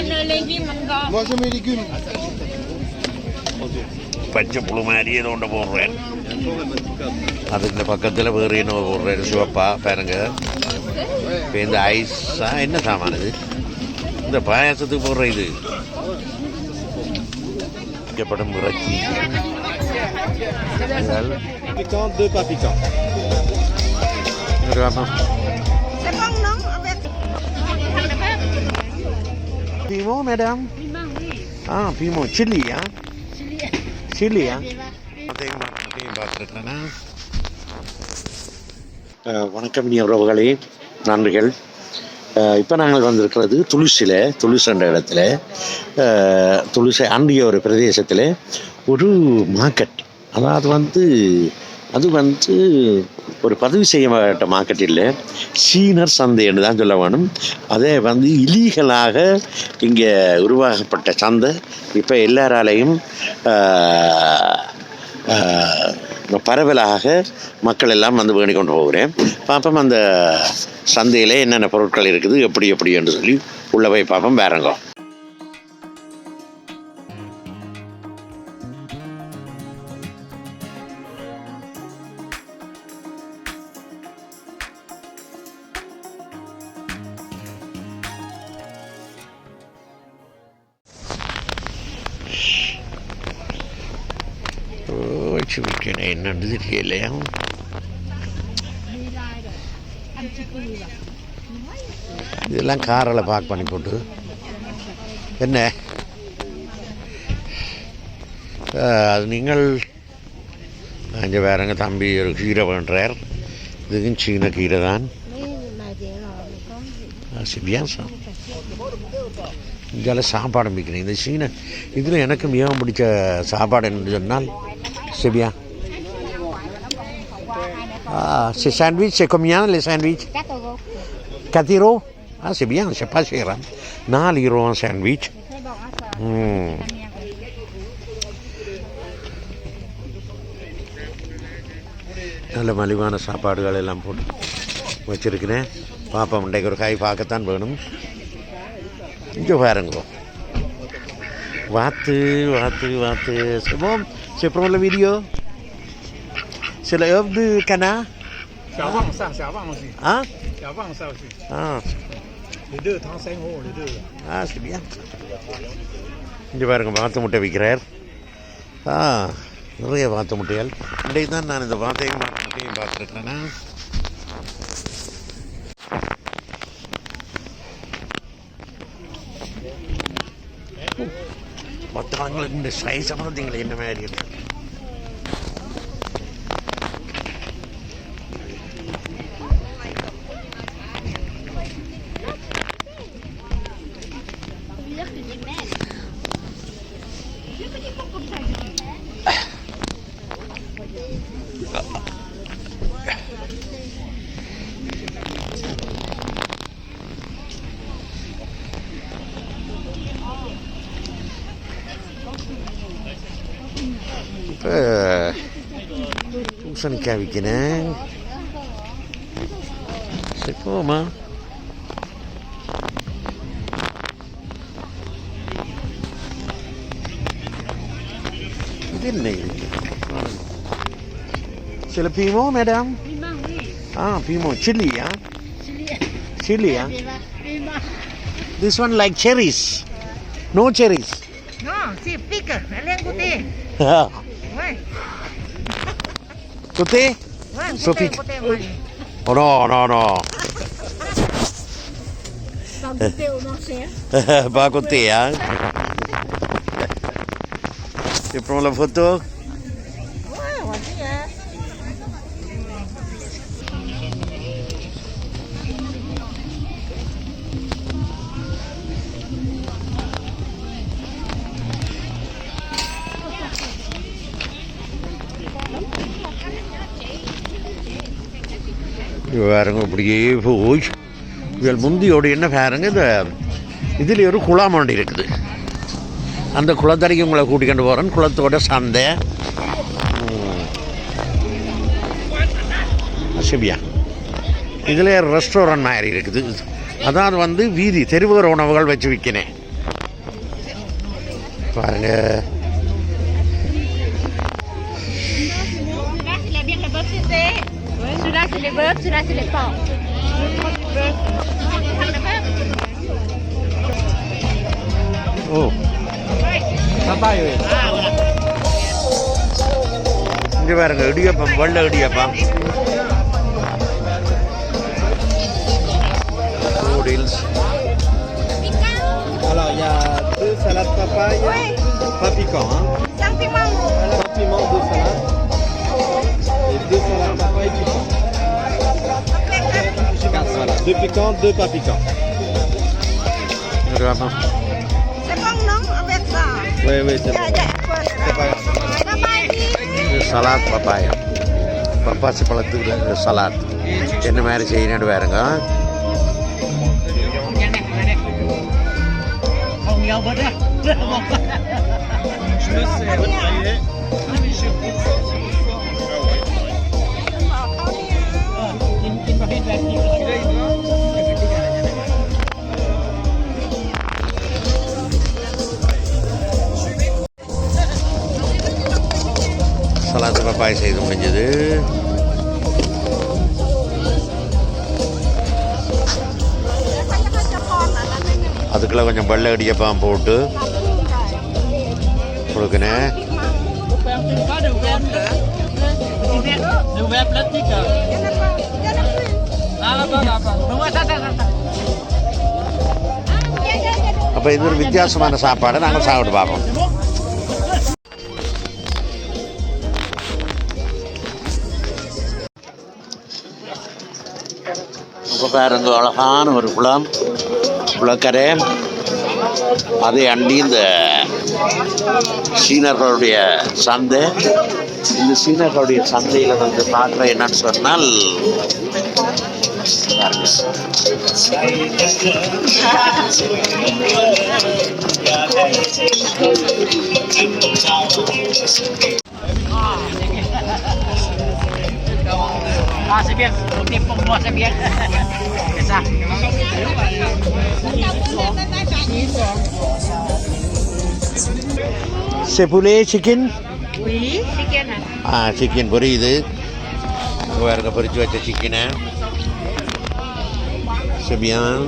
ăn légumes. பச்சை புழு மாதிரி ஏதோ ஒன்று போடுறேன் அதுக்கு பக்கத்தில் வேறு என்ன போடுறேன் சிவப்பா பாருங்க இப்போ இந்த ஐஸா என்ன சாமான் இது இந்த பாயாசத்துக்கு போடுற இது வைக்கப்படும் இறைச்சி. Piquant, deux pas piquants. பீமோ மேடம் ஆ பீமோ சில்லியா சில்லியா அதையும் அதையும் பார்த்துருக்கேன்னா வணக்கம் நீ உறவுகளே நன்றிகள் இப்போ நாங்கள் வந்திருக்கிறது துளுசியில் துளுசன்ற இடத்துல. அஹ், துளுசை அண்டிய ஒரு பிரதேசத்தில். ஒரு மார்க்கெட் அதாவது வந்து அது வந்து ஒரு பதிவு செய்யப்பட்ட மார்க்கெட்டில் சீனர் சந்தைன்னு தான் சொல்ல வேணும். அதே வந்து இலீகலாக இங்கே உருவாக்கப்பட்ட சந்தை. இப்போ எல்லாராலையும் பரவலாக மக்கள் எல்லாம் வந்து வேண்டி கொண்டு போகிறேன். பார்ப்போம் அந்த சந்தையில் என்னென்ன பொருட்கள் இருக்குது எப்படி எப்படி என்று சொல்லி உள்ளே போய் பார்ப்போம். வேறங்கோ. இதெல்லாம் காரில் பார்க் பண்ணி போட்டு. என்ன? அது நீங்கள் அங்கே வேறங்க தம்பி ஒரு கீரை பண்ணுறார் இதுக்கும் சீன கீரை தான். சிபியாசா இதில் சாப்பாடு விற்கிறேன் இந்த சீன இதில் எனக்கு மிகவும் பிடிச்ச சாப்பாடு என்று சொன்னால் செபியா Ah, c'est sandwich, c'est combien les sandwichs 4 euros. 4 euros Ah, c'est bien, c'est pas cher. Hein? 4 euros un sandwich. C'est bon hein, ça. Hmm. நல்ல மலிவான சாப்பாடுகள் எல்லாம் போட்டு வச்சிருக்கிறேன் பாப்பா இன்றைக்கு ஒரு காய் பார்க்கத்தான் வேணும் இங்கே பாருங்க வாத்து வாத்து வாத்து c'est bon c'est pour le vidéo c'est le œuf du canard C'est avant ça, c'est avant aussi. hein C'est avant ça aussi. ah Les deux, 35 euros, les deux. là. ஆ சரியா இங்கே பாருங்க வாத்து முட்டை விற்கிறார் ஆ நிறைய வாத்து முட்டைகள் இன்றைக்கு தான் நான் இந்த வாத்தையும் வாத்து முட்டையும் பார்த்துருக்கேன்னா மற்றவங்களுக்கு இந்த சைஸை பார்த்தீங்களா என்ன மாதிரி இருக்கு இப்போ பூசணிக்காய் விற்கிறேன் சரி போமா இது என்ன இது didn't he? Madam? Ah, Pimo. Chili, huh? Chili. Chili, ah. huh? This one like cherries. No cherries. No, see, pica. Alang kuti. Why? Kuti? Why? So pica. Oh, no, no, no. Bago teo, no, sir? Bago teo, huh? Ah. Côté, hein. Prends la photo Ouais, vas-y, hein. பாருங்க இப்படியே போய் இதில் முந்தியோடு என்ன பாருங்க இந்த இதில் ஒரு குளம் இருக்குது அந்த குளத்தரைக்கு உங்களை கூட்டிக்கொண்டு போகிறேன் குளத்தோட சந்தை. சிபியா இதில் ரெஸ்டாரண்ட் மாதிரி இருக்குது. அதான் வந்து வீதி தெருவோர உணவுகள் வச்சு விற்கினேன் பாருங்க. ஓ. Papaye, oui. இங்கே பாருங்க இடியப்பம் வெள்ளை idiyappam noodles Alors, il y a deux salades papaye. Pas piquant, hein. Sans piment. Sans piment, deux salades. Et deux salades papaye piquant. Quatre salades. Deux piquants, deux pas piquants. Idiyappam C'est bon, non Avec ça. Oui, oui, c'est Il y a, bon. il y a un peu. C'est pas grave. Bye-bye. இது சலாத் papaya பப்பாசி பழத்துக்கு சலாத் என்ன மாதிரி செய்யணும் பாருங்க சலாத்து பப்பாய் செய்து முடிஞ்சது அதுக்குள்ளே கொஞ்சம் வெள்ளை இடியப்பம் போட்டு. கொடுக்கணும் அப்போ இது ஒரு வித்தியாசமான சாப்பாடை. நாங்கள் சாப்பிட்டு பார்ப்போம். பாருங்க அழகான ஒரு குளம் குளக்கரை அதை அண்டி இந்த சீனர்களுடைய சந்தை இந்த சீனர்களுடைய சந்தையில் வந்து பார்க்குற என்னன்னு சொன்னால் பாருங்க. Ah, c'est bien. Au tempo pour moi, c'est bien. C'est ça. செப்புலே சிக்கன் Oui, chicken. ஆ சிக்கன் பொரியுது வேறுங்க பொரிச்சு வச்ச சிக்கனை செபியான்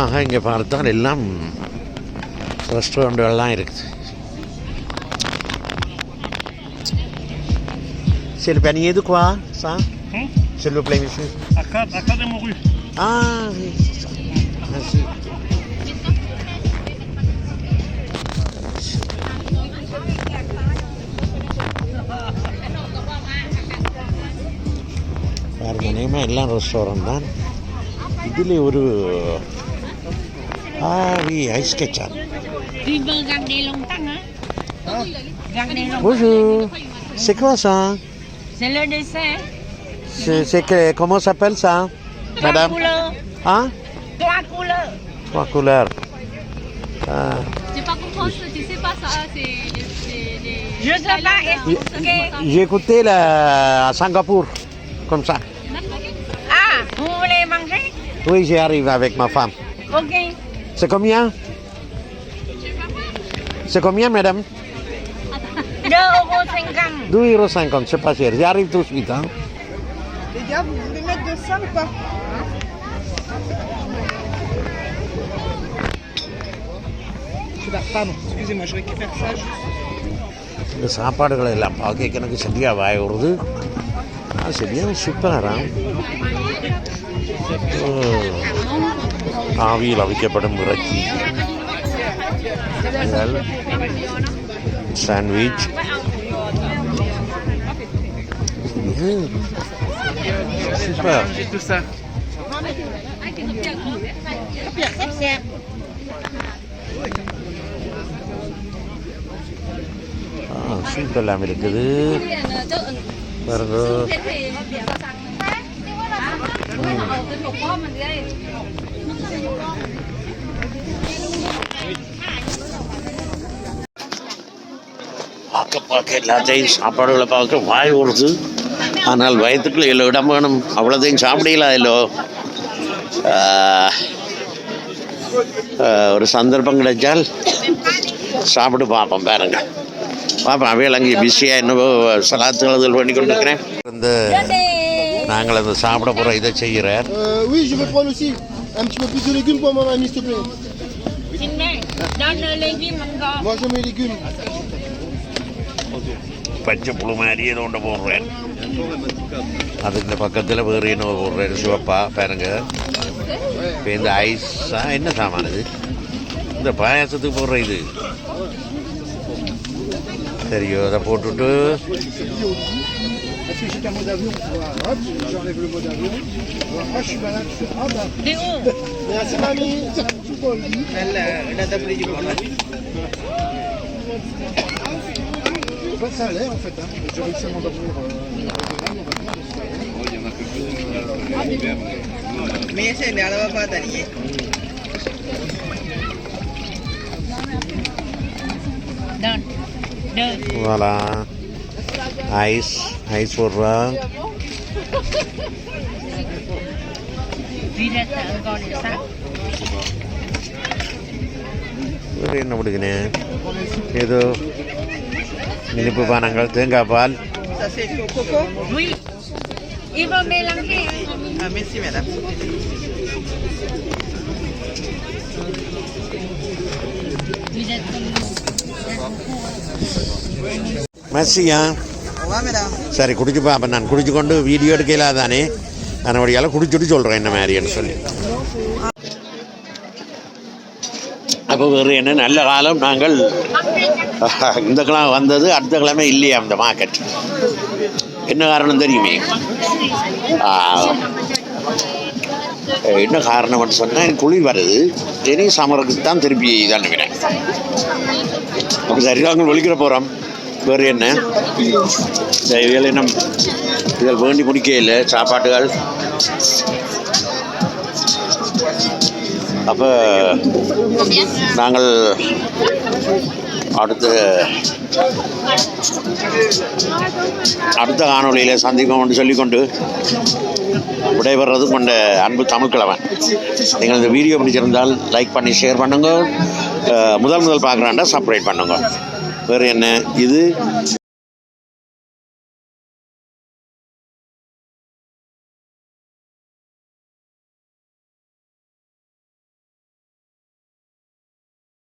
அநேகமாக இங்கே பார்த்தால் எல்லாம் ரெஸ்டாரண்ட்டுகள்லாம் இருக்குது C'est le panier de quoi, ça S'il vous plaît, monsieur. À 4, à 4 morue. Ah, oui, c'est ça. Merci. பாருங்க நேமா எல்லாம் ரெஸ்டாரண்ட் தான் இதில் ஒரு Ah oui, riz ketchup. Hein. Bonjour. C'est quoi ça hein? C'est le dessert. C'est que comment s'appelle ça, hein? Trois madame? couleurs. Hein? Trois couleurs. Trois couleurs. Ah. J'ai pas tu sais pas ça, c'est. Je sais pas expliquer. J'ai écouté la, à Singapour, comme ça. Ah, vous voulez manger? Oui, j'y arrive avec ma femme. Ok. C'est combien C'est combien, madame 2 euros 50. 2,50 euros, c'est pas cher. J'y arrive tout de suite. Hein. Les gars, vous voulez mettre de ça ou pas Je vais- Pardon, excusez-moi, je récupère ça. juste. இந்த சாப்பாடுகள் எல்லாம் பார்க்க எனக்கு சரியாக வாய வருது ஆ சரியா சூப்பரா ஆவியில் அவிக்கப்படும் இறைச்சி. சாண்ட்விச் சூப்பர் Tout எல்லாம் இருக்குது. பாருங்க. பார்க்க பார்க்க எல்லாத்தையும் சாப்பாடுகளை பார்க்க வாய் ஓடுது ஆனால் வயிற்றுக்குள்ள எல்லோ இடம் வேணும்? அவ்வளோத்தையும் சாப்பிடல இல்லோ ஒரு சந்தர்ப்பம் கிடைச்சால் சாப்பிட்டு பார்ப்போம் பாருங்க. பார்ப்போம் அவையில் அங்கே பிஸியாக என்னவோ சலாத்து எழுதல் பண்ணி கொண்டிருக்கிறேன் இந்த நாங்கள் அந்த சாப்பிட போகிற இதை செய்கிறார் Euh, oui, je vais prendre aussi un petit peu plus de légumes. பச்சை புழு மாதிரி ஏதோ ஒன்று போடுறேன் அது இந்த பக்கத்தில் வேறு என்ன போடுறேன் சிவப்பா பாருங்க இப்போ இந்த ஐஸா என்ன சாமான் இது இந்த பாயாசத்துக்கு போடுற இது சரியோ அதை போட்டுட்டு Est-ce que j'ai un mot d'avion Voilà, hop, j'enlève le mot d'avion. Voilà, ah, je suis malade. Ah, bah. Đi où Merci, mamie. Tu peux le dire. Bah, ça a l'air, en fait. Hein. J'ai réussi à m'endormir. Euh... Don. Đơn. voilà ice ice போடுறா Đi ra tận con để sáng. வேறு என்ன பிடிக்கினேன் ஏதோ இனிப்பு பானங்கள் தேங்காய் பால். மசியா? சரி குடிச்சு பார்ப்பேன் நான். குடிச்சு கொண்டு வீடியோ எடுக்கல தானே. அதனுடையால குடிச்சுட்டு சொல்கிறேன் என்ன மாதிரின்னு சொல்லி. அப்போ வேறு என்ன நல்ல காலம் நாங்கள் இந்த கிழமை வந்தது அடுத்த கிழமை இல்லையா அந்த மார்க்கெட் என்ன காரணம் தெரியுமே? என்ன காரணம்னு சொன்னால் எனக்கு குளிர் வருது. இனி சமருக்கு தான் திருப்பி இதான் நினைக்கிறேன். அப்போ சரி நாங்கள் ஒழிக்கிற போகிறோம் வேறு என்ன? இந்த வேலை இன்னும் இதில் வேண்டி முடிக்க இல்லை. சாப்பாட்டுகள். அப்போ நாங்கள் அடுத்த அடுத்த காணொலியில் சந்திப்போம் என்று சொல்லிக்கொண்டு விடைபெறது கொண்ட அன்பு தமிழ்கிழவன் நீங்கள் இந்த வீடியோ பிடிச்சிருந்தால் லைக் பண்ணி ஷேர் பண்ணுங்க. முதல் முதல் பார்க்குறாண்டா சப்ரேட் பண்ணுங்க. வேறு என்ன? இது